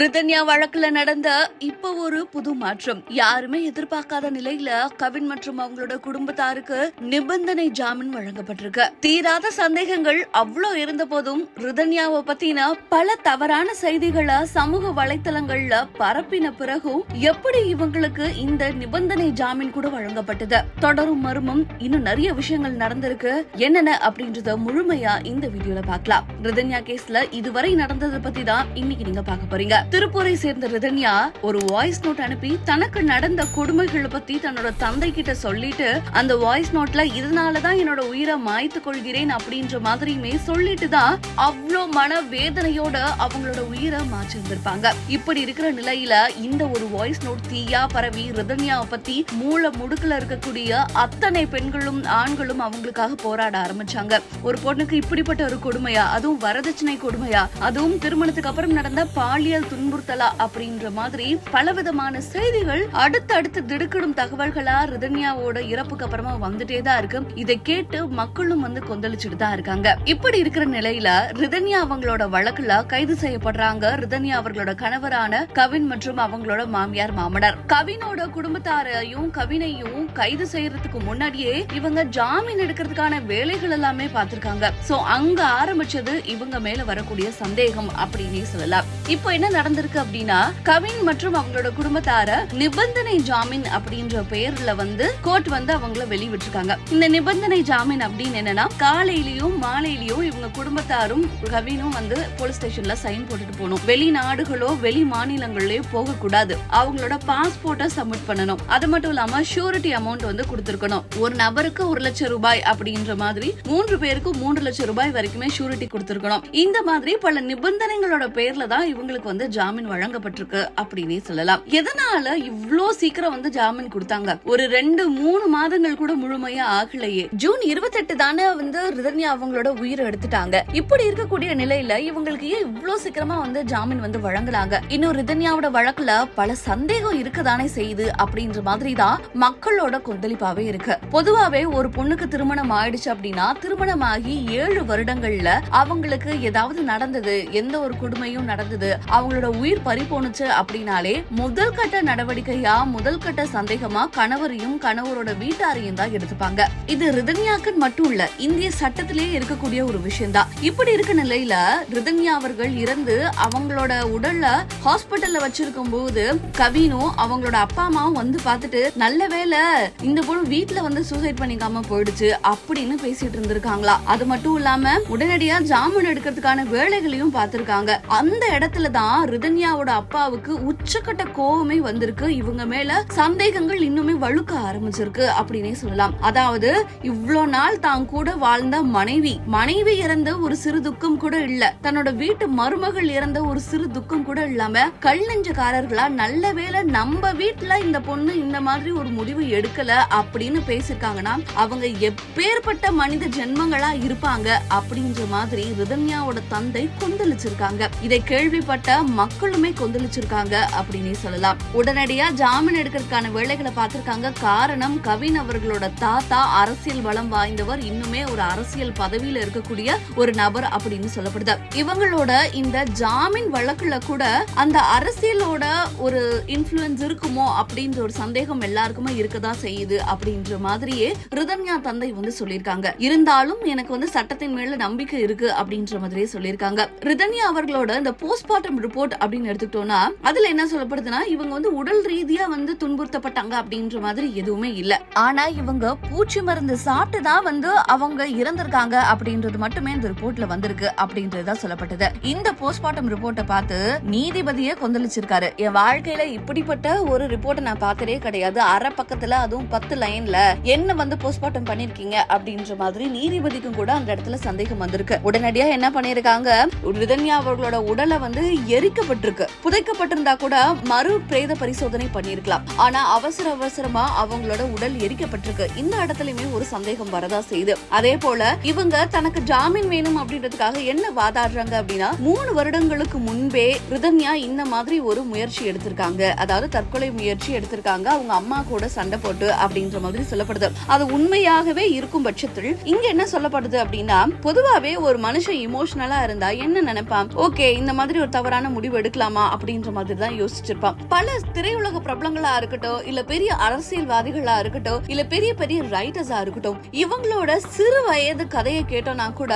ரிதன்யா வழக்குல நடந்த இப்ப ஒரு புது மாற்றம். யாருமே எதிர்பார்க்காத நிலையில கவின் மற்றும் அவங்களோட குடும்பத்தாருக்கு நிபந்தனை ஜாமீன் வழங்கப்பட்டிருக்கு. தீராத சந்தேகங்கள் அவ்வளோ இருந்த போதும் ரிதன்யாவை பத்தின பல தவறான செய்திகளை சமூக வலைத்தளங்கள்ல பரப்பின பிறகும் எப்படி இவங்களுக்கு இந்த நிபந்தனை ஜாமீன் கூட வழங்கப்பட்டது? தொடரும் மர்மம். இன்னும் நிறைய விஷயங்கள் நடந்திருக்கு. என்னென்ன அப்படின்றத முழுமையா இந்த வீடியோல பார்க்கலாம். ரிதன்யா கேஸ்ல இதுவரை நடந்ததை பத்தி தான் இன்னைக்கு நீங்க பார்க்க போறீங்க. திருப்பூரை சேர்ந்த ரிதன்யா ஒரு வாய்ஸ் நோட் அனுப்பி தனக்கு நடந்த கொடுமைகளை பத்தி தன்னோட தந்தை கிட்ட சொல்லிட்டு அந்த வாய்ஸ் நோட்ல இதனாலதான் என்னோட உயிரை மாய்த்து கொள்கிறேன் அப்படின்ற மாதிரியுமே சொல்லிட்டு தான் அவ்வளோ மன வேதனையோட அவங்களோட உயிரை மாற்றிருந்திருப்பாங்க இப்படி இருக்கிற நிலையில இந்த ஒரு வாய்ஸ் நோட் தீயா பரவி ரிதன்யாவை பத்தி மூல முடுக்குல இருக்கக்கூடிய அத்தனை பெண்களும் ஆண்களும் அவங்களுக்காக போராட ஆரம்பிச்சாங்க. ஒரு பொண்ணுக்கு இப்படிப்பட்ட ஒரு கொடுமையா? அதுவும் வரதட்சணை கொடுமையா? அதுவும் திருமணத்துக்கு அப்புறம் நடந்த பாலியல் துன்புறுத்தலா அப்படின்ற மாதிரி பலவிதமான செய்திகள் அடுத்தடுத்து திடுக்கிடும் தகவல்களா ரிதன்யாவோட இறப்புக்கு அப்புறமா வந்துட்டே தான் இருக்கு. இதை கேட்டு மக்களும் வந்து கொந்தளிச்சுட்டு தான் இருக்காங்க. இப்படி இருக்கிற நிலையில ரிதன்யா அவங்களோட வழக்குல கைது செய்யப்படுறாங்க. ரிதன்யா அவர்களோட கணவரான கவின் மற்றும் அவங்களோட மாமியார் மாமனார். கவினோட குடும்பத்தாரையும் கவினையும் கைது செய்யறதுக்கு முன்னாடியே இவங்க ஜாமீன் எடுக்கிறதுக்கான வேலைகள் எல்லாமே பார்த்திருக்காங்க. சோ அங்க ஆரம்பிச்சது இவங்க மேல வரக்கூடிய சந்தேகம் அப்படின்னே சொல்லலாம். இப்போ என்ன நடந்திருக்கு அப்படின்னா கவின் மற்றும் அவங்களோட குடும்பத்தார நிபந்தனை ஜாமீன் அப்படின்ற பெயர்ல வந்து கோர்ட் வந்து அவங்கள வெளிவிட்டிருக்காங்க. இந்த நிபந்தனை ஜாமீன் அப்படின்னு என்னன்னா காலையிலயும் மாலையிலயும் இவங்க குடும்பத்தாரும் கவினும் வந்து போலீஸ் ஸ்டேஷன்ல சைன் போட்டுட்டு போகணும். வெளிநாடுகளோ வெளி மாநிலங்கள்லயோ போக கூடாது அவங்களோட பாஸ்போர்ட்டை சப்மிட் பண்ணணும். அது மட்டும் இல்லாம ஷூரிட்டி அமௌண்ட் வந்து கொடுத்துருக்கணும். ஒரு நபருக்கு ஒரு லட்சம் ரூபாய் அப்படின்ற மாதிரி மூன்று பேருக்கு மூன்று லட்சம் ரூபாய் வரைக்குமே ஷூரிட்டி கொடுத்துருக்கணும். இந்த மாதிரி பல நிபந்தனைகளோட பேர்ல தான் இவங்களுக்கு வந்து ஜாமீன் வழங்கப்பட்டிருக்கு அப்படின்னே சொல்லலாம். எதனால இவ்வளோ சீக்கிரம் வந்து ஜாமீன் கொடுத்தாங்க? ஒரு ரெண்டு மூணு மாதங்கள் கூட முழுமையா ஆகலையே. ஜூன் இருபத்தெட்டு தானே வந்து ரிதன்யா அவங்களோட உயிரை எடுத்துட்டாங்க. இப்படி இருக்கக்கூடிய நிலையில இவங்களுக்கு ஏன் இவ்வளோ சீக்கிரமா வந்து ஜாமீன் வந்து வழங்கலாங்க இன்னும் ரிதன்யாவோட வழக்குல பல சந்தேகம் இருக்கதானே செய்யுது அப்படின்ற மாதிரி தான் மக்களோட கொந்தளிப்பாவே இருக்கு. பொதுவாவே ஒரு பொண்ணுக்கு திருமணம் ஆயிடுச்சு அப்படின்னா திருமணமாகி ஏழு வருடங்கள்ல அவங்களுக்கு ஏதாவது நடந்தது எந்த ஒரு கொடுமையும் நடந்தது அவங்களோட உயிர் பறி போணுச்சு அப்படின்னாலே முதல் கட்ட நடவடிக்கையா முதல் கட்ட சந்தேகமா கணவரையும் கணவரோட வீட்டாரையும் தான் எடுத்துப்பாங்க. இது ரிதன்யாக்குன்னு மட்டும் இல்ல இந்திய சட்டத்திலேயே இருக்கக்கூடிய ஒரு விஷயம் தான் இப்படி இருக்க நிலையில ரிதன்யா அவர்கள் இறந்து அவங்களோட உடல்ல ஹாஸ்பிட்டல்ல வச்சிருக்கும் போது கவினும் அவங்களோட அப்பா அம்மாவும் வந்து பார்த்துட்டு நல்ல வேளை இந்த பொண்ணு வீட்டுல வந்து சூசைட் பண்ணிக்காம போயிடுச்சு அப்படின்னு பேசிட்டு இருந்திருக்காங்களா. அது மட்டும் இல்லாம உடனடியா ஜாமீன் எடுக்கிறதுக்கான வேலைகளையும் பார்த்திருக்காங்க. அந்த இடத்துல தான் ரிதன்யாவோட அப்பாவுக்கு உச்சக்கட்ட கோவமே வந்திருக்கு. இவங்க மேல சந்தேகங்கள் இன்னுமே வழுக்க ஆரம்பிச்சிருக்கு அப்படின்னே சொல்லலாம். அதாவது இவ்வளோ நாள் தான் கூட வாழ்ந்த மனைவி. மனைவி இறந்த ஒரு சிறு துக்கம் கூட இல்ல. தன்னோட வீட்டு மருமகள் இறந்த ஒரு சிறு துக்கம் கூட இல்லாம கல் நெஞ்சக்காரர்களா நல்ல வேளை நம்ம வீட்டுல இந்த பொண்ணு இந்த மாதிரி ஒரு முடிவு எடுக்கல அப்படின்னு பேசிருக்காங்கன்னா அவங்க எப்பேற்பட்ட மனித ஜென்மங்களா இருப்பாங்க அப்படின்ற மாதிரி ரிதன்யாவோட தந்தை கொந்தளிச்சிருக்காங்க. இதை கேள்விப்பட்ட மக்களுமே கொந்தளிச்சிருக்காங்க அப்படின்னே சொல்லலாம். உடனடியா ஜாமீன் எடுக்கிறதுக்கான வேலைகளை பார்த்திருக்காங்க. காரணம் கவின் அவர்களோட தாத்தா அரசியல் பலம் வாய்ந்தவர் இன்னுமே ஒரு அரசியல் பதவியில இருக்கக்கூடிய ஒரு நபர் அப்படின்னு சொல்லப்படுது. இவங்களோட இந்த ஜாமீன் வழக்குல கூட அந்த அரசியலோட ஒரு இன்ஃபுளுன்ஸ் இருக்குமோ அப்படின்ற ஒரு சந்தேகம் எல்லாருக்குமே இருக்கதான் செய்யுது அப்படின்ற மாதிரியே ரிதன்யா தந்தை வந்து சொல்லியிருக்காங்க. இருந்தாலும் எனக்கு வந்து சட்டத்தின் மேல நம்பிக்கை இருக்கு அப்படின்ற மாதிரியே சொல்லியிருக்காங்க. ரிதன்யா அவர்களோட இந்த போஸ்ட்மார்ட்டம் ரிப்போர்ட் அப்படின்னு எடுத்துக்கிட்டோம்னா அதுல என்ன சொல்லப்படுதுன்னா இவங்க வந்து உடல் ரீதியா வந்து துன்புறுத்தப்பட்டாங்க அப்படின்ற மாதிரி எதுவுமே இல்ல. ஆனா இவங்க பூச்சி மருந்து சாப்பிட்டு தான் வந்து அவங்க இறந்திருக்காங்க அப்படின்றது மட்டுமே இந்த ரிப்போர்ட்ல வந்திருக்கு அப்படின்றதுதான் சொல்லப்பட்டது. இந்த போஸ்ட்மார்ட்டம் ரிப்போர்ட்டை பார்த்து நீதிபதியே கொந்தளிச்சிருக்காரு. என் வாழ்க்கையில இப்படிப்பட்ட ஒரு ரிப்போர்ட்டை நான் பார்த்ததே கிடையாது. அரை பக்கத்துல அதுவும் பத்து லைன்ல என்ன வந்து போஸ்ட்மார்ட்டம் பண்ணிருக்கீங்க அப்படின்ற மாதிரி நீதிபதிக்கும் கூட அந்த இடத்துல சந்தேகம் வந்திருக்கு. உடனடியா என்ன பண்ணிருக்காங்க? ரிதன்யா அவர்களோட உடலை வந்து எரி புதைக்கப்பட்டிருக்கு. புதைக்கப்பட்டிருந்தா கூட மறு பிரேத பரிசோதனை பண்ணிருக்கலாம். ஆனா அவசர அவசரமா அவங்களோட உடல் எரிக்கப்பட்டிருக்கு. இந்த இடத்துலயுமே ஒரு சந்தேகம் வரதா செய்யுது அதே போல இவங்க தனக்கு ஜாமீன் வேணும் அப்படின்றதுக்காக என்ன வாதாடுறாங்க அப்படின்னா மூணு வருடங்களுக்கு முன்பே ரிதன்யா இந்த மாதிரி ஒரு முயற்சி எடுத்திருக்காங்க. அதாவது தற்கொலை முயற்சி எடுத்திருக்காங்க. அவங்க அம்மா கூட சண்டை போட்டு அப்படின்ற மாதிரி சொல்லப்படுது. அது உண்மையாகவே இருக்கும் பட்சத்தில் இங்க என்ன சொல்லப்படுது அப்படின்னா பொதுவாவே ஒரு மனுஷன் இமோஷனலா இருந்தா என்ன நினைப்பான்? ஓகே இந்த மாதிரி ஒரு தவறான முடிவு முடிவு எடுக்கலாமா அப்படின்ற மாதிரி தான் யோசிச்சிருப்பான். பல திரையுலக பிரபலங்களா இருக்கட்டும் இல்ல பெரிய அரசியல்வாதிகளா இருக்கட்டும் இல்ல பெரிய பெரிய ரைட்டர்ஸா இருக்கட்டும் இவங்களோட சிறு வயது கதையை கேட்டோம்னா கூட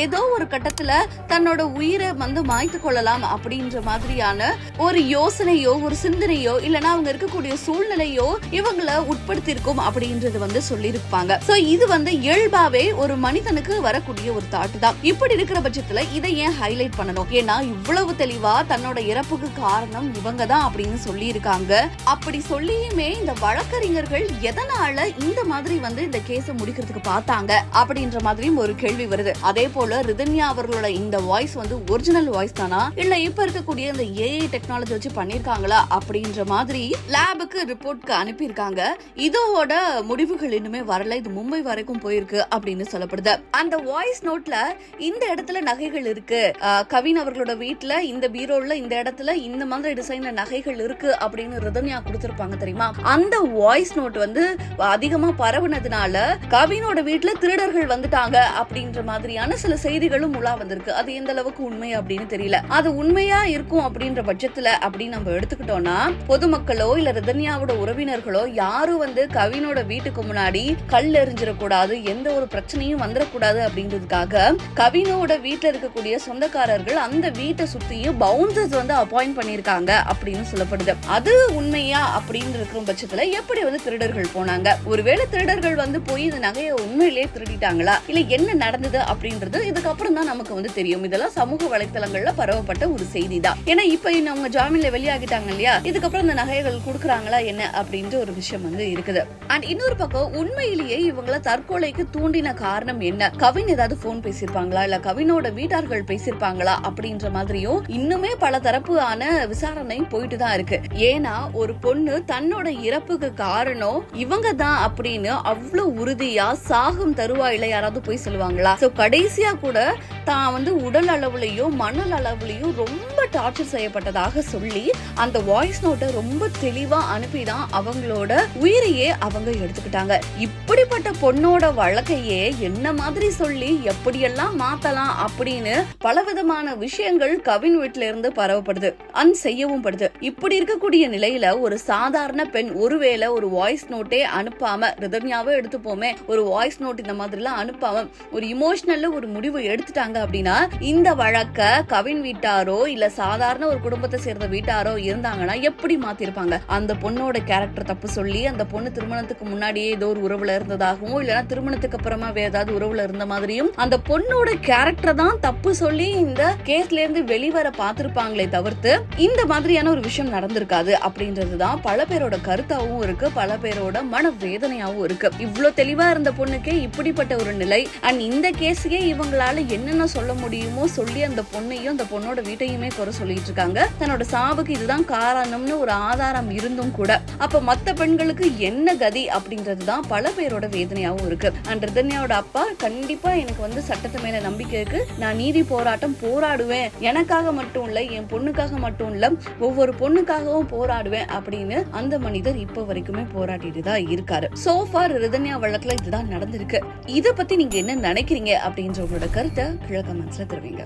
ஏதோ ஒரு கட்டத்துல தன்னோட உயிரை வந்து மாய்த்து கொள்ளலாம் அப்படின்ற மாதிரியான ஒரு யோசனையோ ஒரு சிந்தனையோ இல்லனா அவங்க இருக்கக்கூடிய சூழ்நிலையோ இவங்களை உட்படுத்தியிருக்கும் அப்படின்றது வந்து சொல்லியிருப்பாங்க. சோ இது வந்து இயல்பாவே ஒரு மனிதனுக்கு வரக்கூடிய ஒரு தாட்டு தான். இப்படி இருக்கிற பட்சத்துல இதை ஏன் ஹைலைட் பண்ணணும்? ஏன்னா இவ்வளவு தெளிவா தன்னோட இறப்புக்கு காரணம் இவங்க தான் அப்படின்னு சொல்லி இருக்காங்க அப்படி சொல்லியுமே இந்த வழக்கறிஞர்கள் எதனால இந்த மாதிரி வந்து இந்த கேஸ முடிக்கிறதுக்கு பார்த்தாங்க அப்படின்ற மாதிரியும் ஒரு கேள்வி வருது. அதே போல ரிதன்யா அவர்களோட இந்த வாய்ஸ் வந்து ஒரிஜினல் வாய்ஸ் தானா? இல்ல இப்ப இருக்கக்கூடிய இந்த ஏஐ டெக்னாலஜி வச்சு பண்ணிருக்காங்களா அப்படின்ற மாதிரி லேபுக்கு ரிப்போர்ட்க்கு அனுப்பியிருக்காங்க. இதோட முடிவுகள் இன்னுமே வரல. இது மும்பை வரைக்கும் போயிருக்கு அப்படின்னு சொல்லப்படுது. அந்த வாய்ஸ் நோட்ல இந்த இடத்துல நகைகள் இருக்கு. கவின் அவர்களோட வீட்டுல இந்த பீரோ பீரோல இந்த இடத்துல இந்த மாதிரி டிசைன்ல நகைகள் இருக்கு அப்படின்னு ரிதன்யா கொடுத்திருப்பாங்க தெரியுமா? அந்த வாய்ஸ் நோட் வந்து அதிகமா பரவுனதுனால கவினோட வீட்டுல திருடர்கள் வந்துட்டாங்க அப்படின்ற மாதிரியான சில செய்திகளும் உலா வந்திருக்கு. அது எந்த அளவுக்கு உண்மை அப்படின்னு தெரியல. அது உண்மையா இருக்கும் அப்படின்ற பட்சத்துல அப்படின்னு நம்ம எடுத்துக்கிட்டோம்னா பொதுமக்களோ இல்ல ரிதன்யாவோட உறவினர்களோ யாரும் வந்து கவினோட வீட்டுக்கு முன்னாடி கல் எறிஞ்சிடக்கூடாது எந்த ஒரு பிரச்சனையும் வந்துடக்கூடாது அப்படின்றதுக்காக கவினோட வீட்டுல இருக்கக்கூடிய சொந்தக்காரர்கள் அந்த வீட்டை சுத்தியும் பவுன்சர்ஸ் வந்து அப்பாயிண்ட் பண்ணியிருக்காங்க அப்படின்னு சொல்லப்படுது. அது உண்மையா அப்படின்னு இருக்கிற பட்சத்துல எப்படி வந்து திருடர்கள் போனாங்க? ஒருவேளை திருடர்கள் வந்து போய் இந்த நகையை உண்மையிலேயே திருடிட்டாங்களா? இல்ல என்ன நடந்தது அப்படின்றது இதுக்கப்புறம் தான் நமக்கு வந்து தெரியும். இதெல்லாம் சமூக வலைத்தளங்கள்ல பரவப்பட்ட ஒரு செய்தி தான் ஏன்னா இப்ப அவங்க ஜாமீன்ல வெளியாகிட்டாங்க இல்லையா? இதுக்கப்புறம் இந்த நகைகள் கொடுக்குறாங்களா என்ன அப்படின்ற ஒரு விஷயம் வந்து இருக்குது. அண்ட் இன்னொரு பக்கம் உண்மையிலேயே இவங்கள தற்கொலைக்கு தூண்டின காரணம் என்ன? கவின் ஏதாவது போன் பேசியிருப்பாங்களா? இல்ல கவினோட வீட்டார்கள் பேசியிருப்பாங்களா? அப்படின்ற மாதிரியும் இன்னுமே பல தரப்புக்கான விசாரணை போயிட்டு தான் இருக்கு. ஏன்னா ஒரு பொண்ணு தன்னோட இறப்புக்கு காரணம் இவங்க தான் அப்படின்னு அவ்வளவு உறுதியா சாகும் தருவாயில யாராவது போய் சொல்லுவாங்களா? சோ கடைசியா கூட தான் வந்து உடல் அளவுலயும் மணல் அளவுலயும் ரொம்ப டார்ச்சர் செய்யப்பட்டதாக சொல்லி அந்த வாய்ஸ் நோட்டை ரொம்ப தெளிவா அனுப்பிதான் அவங்களோட உயிரையே அவங்க எடுத்துக்கிட்டாங்க. இப்படிப்பட்ட பொண்ணோட வழக்கையே என்ன மாதிரி சொல்லி எப்படியெல்லாம் மாத்தலாம் அப்படின்னு பலவிதமான விஷயங்கள் கவின் வீட்டுல இருந்து பரவப்படுது. அன் செய்யவும் படுது. இப்படி இருக்கக்கூடிய நிலையில ஒரு சாதாரண பெண் ஒருவேளை ஒரு வாய்ஸ் நோட்டே அனுப்பாம ரிதன்யாவே எடுத்துப்போமே ஒரு வாய்ஸ் நோட் இந்த மாதிரி எல்லாம் அனுப்பாம ஒரு இமோஷனல்ல ஒரு முடிவு எடுத்துட்டாங்க அப்படின்னா இந்த வழக்க கவின் வீட்டாரோ இல்ல சாதாரண ஒரு குடும்பத்தை சேர்ந்த வீட்டாரோ இருந்தாங்கன்னா எப்படி மாத்திருப்பாங்க? அந்த பொண்ணோட கேரக்டர் தப்பு சொல்லி அந்த பொண்ணு திருமணத்துக்கு முன்னாடியே ஏதோ ஒரு உறவுல இருந்ததாகவும் இல்லைன்னா திருமணத்துக்கு அப்புறமா வேற ஏதாவது உறவுல இருந்த மாதிரியும் அந்த பொண்ணோட கேரக்டர் தான் தப்பு சொல்லி இந்த கேஸ்ல இருந்து வெளிவர இருப்பாங்களே தவிர்த்து இந்த மாதிரியான ஒரு விஷயம் நடந்திருக்காது அப்படின்றது தான் பல பேரோட கருத்தாவும் இருக்கு பல பேரோட மன வேதனையாவும் இருக்கு. இவ்வளோ தெளிவா இருந்த பொண்ணுக்கே இப்படிப்பட்ட ஒரு நிலை. அண்ட் இந்த கேஸையே இவங்களால என்னென்ன சொல்ல முடியுமோ சொல்லி அந்த பொண்ணையும் அந்த பொண்ணோட வீட்டையுமே குறை சொல்லிட்டு இருக்காங்க. தன்னோட சாவுக்கு இதுதான் காரணம்னு ஒரு ஆதாரம் இருந்தும் கூட. அப்ப மத்த பெண்களுக்கு என்ன கதி அப்படின்றது தான் பல பேரோட வேதனையாகவும் இருக்கு. அண்ட் ரிதன்யாவோட அப்பா கண்டிப்பா எனக்கு வந்து சட்டத்து மேல நம்பிக்கை இருக்கு. நான் நீதி போராட்டம் போராடுவேன். எனக்காக மட்டும் இல்ல என் பொண்ணுக்காக மட்டும் இல்ல ஒவ்வொரு பொண்ணுக்காகவும் போராடுவேன் அப்படின்னு அந்த மனிதர் இப்ப வரைக்குமே போராடிட்டு தான் இருக்காரு. சோஃபார் ரிதன்யா வழக்குல இதுதான் நடந்திருக்கு. இதை பத்தி நீங்க என்ன நினைக்கிறீங்க அப்படின்ற உங்களோட கருத்தை கிழக்க மனசுல தருவீங்க.